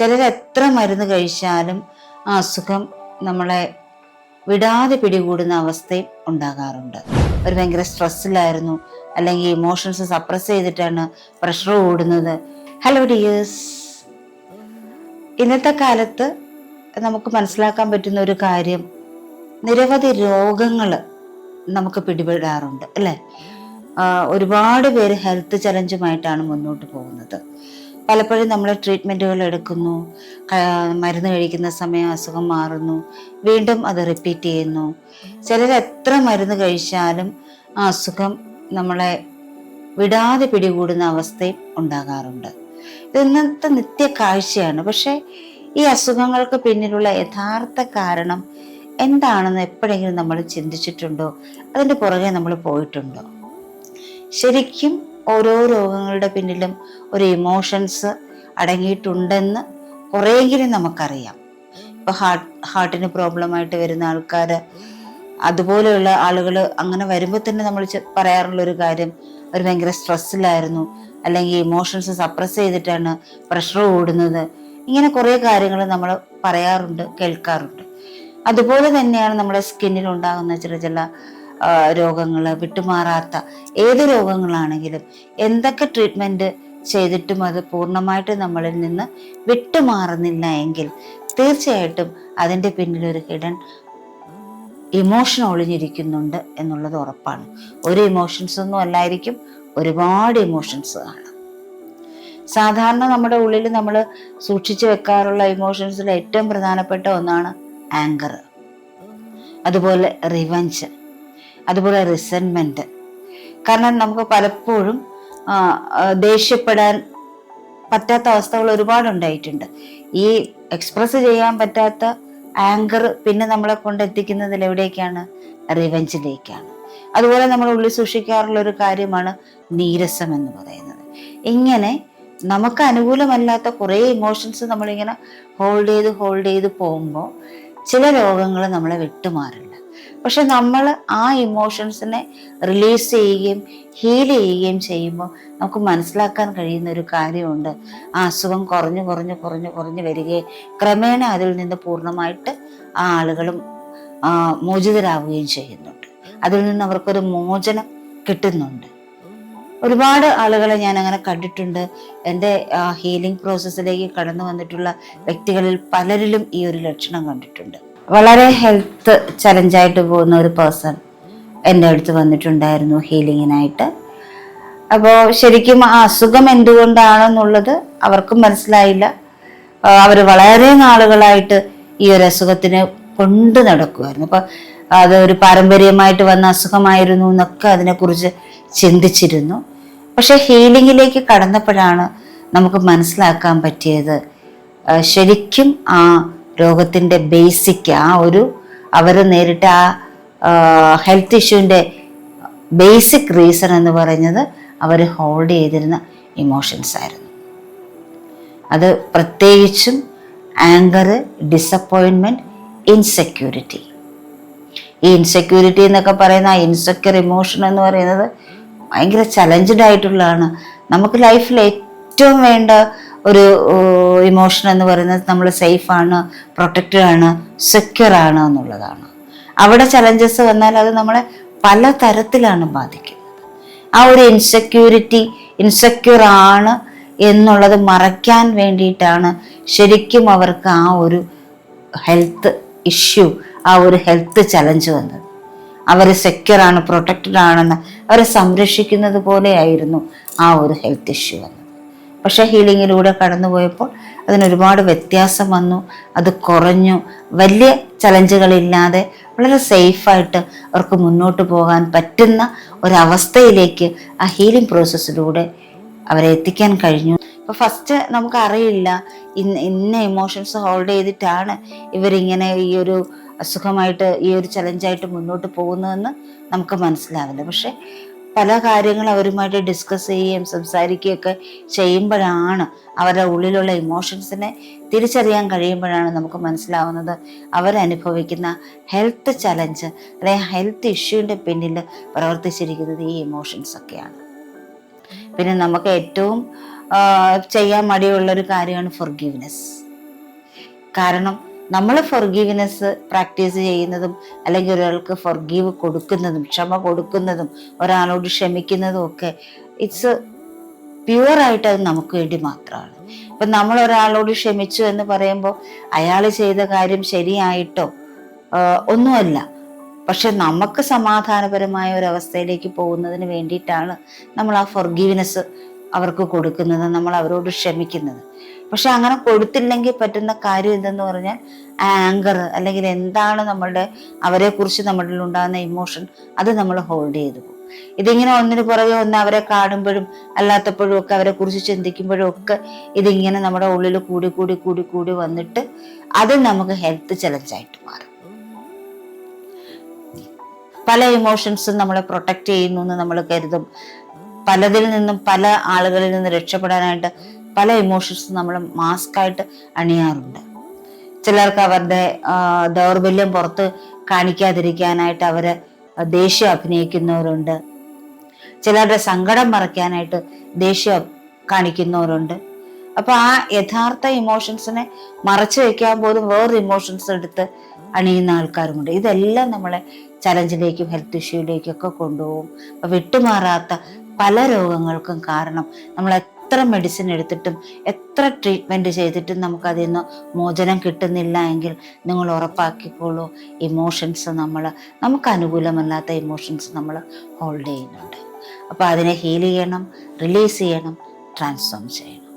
ചിലർ എത്ര മരുന്ന് കഴിച്ചാലും ആ അസുഖം നമ്മളെ വിടാതെ പിടികൂടുന്ന അവസ്ഥയും ഉണ്ടാകാറുണ്ട്. ഒരു ഭയങ്കര സ്ട്രെസ്സിലായിരുന്നു. അല്ലെങ്കിൽ ഇമോഷൻസ് സപ്രസ് ചെയ്തിട്ടാണ് പ്രഷർ കൂടുന്നത്. ഹലോ ഡിയേഴ്സ് ഇന്നത്തെ കാലത്ത് നമുക്ക് മനസ്സിലാക്കാൻ പറ്റുന്ന ഒരു കാര്യം നിരവധി രോഗങ്ങൾ നമുക്ക് പിടിപെടാറുണ്ട് അല്ലേ? ഒരുപാട് പേര് ഹെൽത്ത് ചലഞ്ചുമായിട്ടാണ് മുന്നോട്ട് പോകുന്നത്. പലപ്പോഴും നമ്മൾ ട്രീറ്റ്മെന്റുകൾ എടുക്കുന്നു. മരുന്ന് കഴിക്കുന്ന സമയം അസുഖം മാറുന്നു. വീണ്ടും അത് റിപ്പീറ്റ് ചെയ്യുന്നു. ചിലർ എത്ര മരുന്ന് കഴിച്ചാലും ആ അസുഖം നമ്മളെ വിടാതെ പിടികൂടുന്ന അവസ്ഥയും ഉണ്ടാകാറുണ്ട്. ഇത് ഇന്നത്തെ നിത്യ കാഴ്ചയാണ് പക്ഷേ ഈ അസുഖങ്ങൾക്ക് പിന്നിലുള്ള യഥാർത്ഥ കാരണം എന്താണെന്ന് എപ്പോഴെങ്കിലും നമ്മൾ ചിന്തിച്ചിട്ടുണ്ടോ? അതിന്റെ പുറകെ നമ്മൾ പോയിട്ടുണ്ടോ? ശരിക്കും ഓരോ രോഗങ്ങളുടെ പിന്നിലും ഒരു ഇമോഷൻസ് അടങ്ങിയിട്ടുണ്ടെന്ന് കുറേയെങ്കിലും നമുക്കറിയാം. ഇപ്പോൾ ഹാർട്ട് ഹാർട്ടിന് പ്രോബ്ലമായിട്ട് വരുന്ന ആൾക്കാർ അതുപോലെയുള്ള ആളുകൾ അങ്ങനെ വരുമ്പോൾ തന്നെ നമ്മൾ പറയാറുള്ള ഒരു കാര്യം അവർ ഭയങ്കര സ്ട്രെസ്സിലായിരുന്നു അല്ലെങ്കിൽ ഇമോഷൻസ് സപ്രസ് ചെയ്തിട്ടാണ് പ്രഷർ കൂടുന്നത് ഇങ്ങനെ കുറേ കാര്യങ്ങൾ നമ്മൾ പറയാറുണ്ട് കേൾക്കാറുണ്ട്. അതുപോലെ തന്നെയാണ് നമ്മുടെ സ്കിന്നിൽ ഉണ്ടാകുന്ന ചെറിയ ചില രോഗങ്ങൾ വിട്ടുമാറാത്ത ഏത് രോഗങ്ങളാണെങ്കിലും എന്തൊക്കെ ട്രീറ്റ്മെന്റ് ചെയ്തിട്ടും അത് പൂർണമായിട്ട് നമ്മളിൽ നിന്ന് വിട്ടുമാറുന്നില്ല എങ്കിൽ തീർച്ചയായിട്ടും അതിന്റെ പിന്നിലൊരു കിടൻ ഇമോഷൻ ഒളിഞ്ഞിരിക്കുന്നുണ്ട് എന്നുള്ളത് ഉറപ്പാണ്. ഒരു ഇമോഷൻസ് ഒന്നും അല്ലായിരിക്കും ഒരുപാട് ഇമോഷൻസ് ആണ് സാധാരണ നമ്മുടെ ഉള്ളിൽ നമ്മൾ സൂക്ഷിച്ചു വെക്കാറുള്ള ഇമോഷൻസിൽ ഏറ്റവും പ്രധാനപ്പെട്ട ഒന്നാണ് ആങ്കർ അതുപോലെ റിവഞ്ച് അതുപോലെ റിസൻമെന്റ് കാരണം നമുക്ക് പലപ്പോഴും ദേഷ്യപ്പെടാൻ പറ്റാത്ത അവസ്ഥകൾ ഒരുപാട് ഉണ്ടായിട്ടുണ്ട്. ഈ എക്സ്പ്രസ് ചെയ്യാൻ പറ്റാത്ത ആങ്കർ പിന്നെ നമ്മളെ കൊണ്ടെത്തിക്കുന്നതിൽ എവിടേക്കാണ്? റിവെഞ്ചിലേക്കാണ് അതുപോലെ നമ്മൾ ഉള്ളിൽ സൂക്ഷിക്കാറുള്ള ഒരു കാര്യമാണ് നീരസം എന്ന് പറയുന്നത്. ഇങ്ങനെ നമുക്ക് അനുകൂലമല്ലാത്ത കുറേ ഇമോഷൻസ് നമ്മളിങ്ങനെ ഹോൾഡ് ചെയ്ത് ഹോൾഡ് ചെയ്ത് പോകുമ്പോൾ ചില രോഗങ്ങൾ നമ്മളെ വിട്ടുമാറില്ല പക്ഷെ നമ്മൾ ആ ഇമോഷൻസിനെ റിലീസ് ചെയ്യുകയും ഹീൽ ചെയ്യുകയും ചെയ്യുമ്പോൾ നമുക്ക് മനസ്സിലാക്കാൻ കഴിയുന്ന ഒരു കാര്യമുണ്ട്. ആ അസുഖം കുറഞ്ഞു കുറഞ്ഞു കുറഞ്ഞു കുറഞ്ഞു വരികയും ക്രമേണ അതിൽ നിന്ന് പൂർണമായിട്ട് ആ ആളുകളും മോചിതരാവുകയും ചെയ്യുന്നുണ്ട്. അതിൽ നിന്ന് അവർക്കൊരു മോചനം കിട്ടുന്നുണ്ട്. ഒരുപാട് ആളുകളെ ഞാൻ അങ്ങനെ കണ്ടിട്ടുണ്ട്. എന്റെ ഹീലിംഗ് പ്രോസസ്സിലേക്ക് കടന്നു വന്നിട്ടുള്ള വ്യക്തികളിൽ പലരിലും ഈ ഒരു ലക്ഷണം കണ്ടിട്ടുണ്ട്. വളരെ ഹെൽത്ത് ചലഞ്ചായിട്ട് പോകുന്ന ഒരു പേഴ്സൺ എന്റെ അടുത്ത് വന്നിട്ടുണ്ടായിരുന്നു ഹീലിങ്ങിനായിട്ട് അപ്പോൾ ശരിക്കും ആ അസുഖം എന്തുകൊണ്ടാണെന്നുള്ളത് അവർക്കും മനസ്സിലായില്ല. അവർ വളരെ നാളുകളായിട്ട് ഈ ഒരു അസുഖത്തിന് കൊണ്ട് നടക്കുമായിരുന്നു അപ്പോൾ അത് ഒരു പാരമ്പര്യമായിട്ട് വന്ന അസുഖമായിരുന്നു എന്നൊക്കെ അതിനെക്കുറിച്ച് ചിന്തിച്ചിരുന്നു. പക്ഷെ ഹീലിങ്ങിലേക്ക് കടന്നപ്പോഴാണ് നമുക്ക് മനസ്സിലാക്കാൻ പറ്റിയത്. ശരിക്കും ആ രോഗത്തിന്റെ ബേസിക് ആ ഒരു അവർ നേരിട്ട ആ ഹെൽത്ത് ഇഷ്യൂവിന്റെ ബേസിക് റീസൺ എന്ന് പറയുന്നത് അവർ ഹോൾഡ് ചെയ്തിരുന്ന ഇമോഷൻസ് ആയിരുന്നു. അത് പ്രത്യേകിച്ചും ആങ്കർ ഡിസപ്പോയിൻമെന്റ് ഇൻസെക്യൂരിറ്റി ഈ ഇൻസെക്യൂരിറ്റി എന്നൊക്കെ പറയുന്ന ആ ഇൻസെക്യൂർ ഇമോഷൻ എന്ന് പറയുന്നത് ഭയങ്കര ചലഞ്ചഡ് ആയിട്ടുള്ളതാണ്. നമുക്ക് ലൈഫിൽ ഏറ്റവും വേണ്ട ഒരു ഇമോഷൻ എന്ന് പറയുന്നത് നമ്മൾ സേഫാണ് പ്രൊട്ടക്റ്റഡ് ആണ് സെക്യൂർ ആണ് എന്നുള്ളതാണ്. അവിടെ ചലഞ്ചസ് വന്നാൽ അത് നമ്മളെ പല തരത്തിലാണ് ബാധിക്കുന്നത്. ആ ഒരു ഇൻസെക്യൂരിറ്റി ഇൻസെക്യൂർ ആണ് എന്നുള്ളത് മറയ്ക്കാൻ വേണ്ടിയിട്ടാണ് ശരിക്കും അവർക്ക് ആ ഒരു ഹെൽത്ത് ഇഷ്യൂ ആ ഒരു ഹെൽത്ത് ചലഞ്ച് വന്നത്. അവർ സെക്യൂർ ആണ് പ്രൊട്ടക്റ്റഡ് ആണെന്ന് അവരെ സംരക്ഷിക്കുന്നത് പോലെയായിരുന്നു ആ ഒരു ഹെൽത്ത് ഇഷ്യൂ വന്നത്. പക്ഷേ ഹീലിങ്ങിലൂടെ കടന്നുപോയപ്പോൾ അതിനൊരുപാട് വ്യത്യാസം വന്നു. അത് കുറഞ്ഞു. വലിയ ചലഞ്ചുകളില്ലാതെ വളരെ സേഫായിട്ട് അവർക്ക് മുന്നോട്ട് പോകാൻ പറ്റുന്ന ഒരവസ്ഥയിലേക്ക് ആ ഹീലിംഗ് പ്രോസസ്സിലൂടെ അവരെ എത്തിക്കാൻ കഴിഞ്ഞു. അപ്പോൾ ഫസ്റ്റ് നമുക്കറിയില്ല ഇന്ന ഇന്ന ഇമോഷൻസ് ഹോൾഡ് ചെയ്തിട്ടാണ് ഇവരിങ്ങനെ ഈ ഒരു അസുഖമായിട്ട് ഈ ഒരു ചലഞ്ചായിട്ട് മുന്നോട്ട് പോകുന്നതെന്ന് നമുക്ക് മനസ്സിലാവില്ല. പക്ഷെ പല കാര്യങ്ങൾ അവരുമായിട്ട് ഡിസ്കസ് ചെയ്യുകയും സംസാരിക്കുകയൊക്കെ ചെയ്യുമ്പോഴാണ് അവരുടെ ഉള്ളിലുള്ള ഇമോഷൻസിനെ തിരിച്ചറിയാൻ കഴിയുമ്പോഴാണ് നമുക്ക് മനസ്സിലാവുന്നത്. അവരനുഭവിക്കുന്ന ഹെൽത്ത് ചലഞ്ച് അല്ലെങ്കിൽ ഹെൽത്ത് ഇഷ്യൂവിന്റെ പിന്നിൽ പ്രവർത്തിച്ചിരിക്കുന്നത് ഈ ഇമോഷൻസ് ഒക്കെയാണ്. പിന്നെ നമുക്ക് ഏറ്റവും ചെയ്യാൻ മടിയുള്ളൊരു കാര്യമാണ് ഫൊർഗീവ്നെസ് കാരണം നമ്മൾ ഫൊർഗീവ്നെസ് പ്രാക്ടീസ് ചെയ്യുന്നതും അല്ലെങ്കിൽ ഒരാൾക്ക് ഫൊർഗീവ് കൊടുക്കുന്നതും ക്ഷമ കൊടുക്കുന്നതും ഒരാളോട് ക്ഷമിക്കുന്നതും ഒക്കെ ഇറ്റ്സ് പ്യുവറായിട്ട് അത് നമുക്ക് വേണ്ടി മാത്രമാണ്. ഇപ്പം നമ്മൾ ഒരാളോട് ക്ഷമിച്ചു എന്ന് പറയുമ്പോൾ അയാൾ ചെയ്ത കാര്യം ശരിയായിട്ടോ ഒന്നുമല്ല. പക്ഷെ നമുക്ക് സമാധാനപരമായ ഒരു അവസ്ഥയിലേക്ക് പോകുന്നതിന് വേണ്ടിയിട്ടാണ് നമ്മൾ ആ ഫൊർഗീവ്നെസ് അവർക്ക് കൊടുക്കുന്നത് നമ്മൾ അവരോട് ക്ഷമിക്കുന്നത്. പക്ഷെ അങ്ങനെ കൊടുത്തില്ലെങ്കിൽ പറ്റുന്ന കാര്യം എന്തെന്ന് പറഞ്ഞാൽ ആങ്കർ അല്ലെങ്കിൽ എന്താണ് നമ്മളുടെ അവരെ കുറിച്ച് നമ്മളിൽ ഉണ്ടാകുന്ന ഇമോഷൻ അത് നമ്മൾ ഹോൾഡ് ചെയ്തു പോകും. ഇതിങ്ങനെ ഒന്നിനു പുറകെ ഒന്ന് അവരെ കാണുമ്പോഴും അല്ലാത്തപ്പോഴും ഒക്കെ അവരെ കുറിച്ച് ചിന്തിക്കുമ്പോഴും ഒക്കെ ഇതിങ്ങനെ നമ്മുടെ ഉള്ളിൽ കൂടി കൂടി കൂടി കൂടി വന്നിട്ട് അത് നമുക്ക് ഹെൽത്ത് ചലഞ്ചായിട്ട് മാറും. പല ഇമോഷൻസും നമ്മളെ പ്രൊട്ടക്റ്റ് ചെയ്യുന്നു എന്ന് നമ്മൾ കരുതും. പലതിൽ നിന്നും പല ആളുകളിൽ നിന്ന് രക്ഷപ്പെടാനായിട്ട് പല ഇമോഷൻസും നമ്മൾ മാസ്കായിട്ട് അണിയാറുണ്ട്. ചിലർക്ക് അവരുടെ ദൗർബല്യം പുറത്ത് കാണിക്കാതിരിക്കാനായിട്ട് അവർ ദേഷ്യം അഭിനയിക്കുന്നവരുണ്ട്. ചിലരുടെ സങ്കടം മറയ്ക്കാനായിട്ട് ദേഷ്യം കാണിക്കുന്നവരുണ്ട്. അപ്പൊ ആ യഥാർത്ഥ ഇമോഷൻസിനെ മറച്ചു വെക്കാൻ പോലും വേറൊരു ഇമോഷൻസ് എടുത്ത് അണിയുന്ന ആൾക്കാരുമുണ്ട്. ഇതെല്ലാം നമ്മളെ ചലഞ്ചിലേക്കും ഹെൽത്ത് ഇഷ്യൂയിലേക്കും ഒക്കെ കൊണ്ടുപോകും. വിട്ടുമാറാത്ത പല രോഗങ്ങൾക്കും കാരണം നമ്മൾ എത്ര മെഡിസിൻ എടുത്തിട്ടും എത്ര ട്രീറ്റ്മെന്റ് ചെയ്തിട്ടും നമുക്കതിൽ നിന്ന് മോചനം കിട്ടുന്നില്ല എങ്കിൽ നിങ്ങൾ ഉറപ്പാക്കിക്കോളൂ. ഇമോഷൻസ് നമ്മൾ നമുക്ക് അനുകൂലമല്ലാത്ത ഇമോഷൻസ് നമ്മൾ ഹോൾഡ് ചെയ്യുന്നുണ്ട്. അപ്പോൾ അതിനെ ഹീൽ ചെയ്യണം റിലീസ് ചെയ്യണം ട്രാൻസ്ഫോം ചെയ്യണം.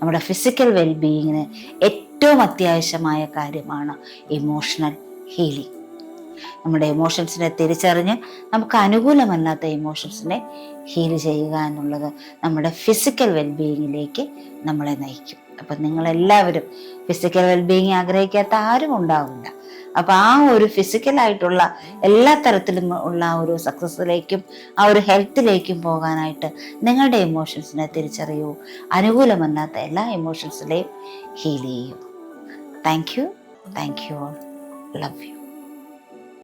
നമ്മുടെ ഫിസിക്കൽ വെൽബീയിങ്ങിന് ഏറ്റവും അത്യാവശ്യമായ കാര്യമാണ് ഇമോഷണൽ ഹീലിംഗ് നമ്മുടെ ഇമോഷൻസിനെ തിരിച്ചറിഞ്ഞ് നമുക്ക് അനുകൂലമല്ലാത്ത ഇമോഷൻസിനെ ഹീൽ ചെയ്യുക എന്നുള്ളത് നമ്മുടെ ഫിസിക്കൽ വെൽബീയിങ്ങിലേക്ക് നമ്മളെ നയിക്കും. അപ്പം നിങ്ങളെല്ലാവരും ഫിസിക്കൽ വെൽബീയിങ് ആഗ്രഹിക്കാത്ത ആരും ഉണ്ടാവില്ല. അപ്പം ആ ഒരു ഫിസിക്കലായിട്ടുള്ള എല്ലാ തരത്തിലും ഉള്ള ആ ഒരു സക്സസ്സിലേക്കും ആ ഒരു ഹെൽത്തിലേക്കും പോകാനായിട്ട് നിങ്ങളുടെ ഇമോഷൻസിനെ തിരിച്ചറിയൂ. അനുകൂലമല്ലാത്ത എല്ലാ ഇമോഷൻസിലെയും ഹീൽ ചെയ്യൂ. Thank you thank you all love you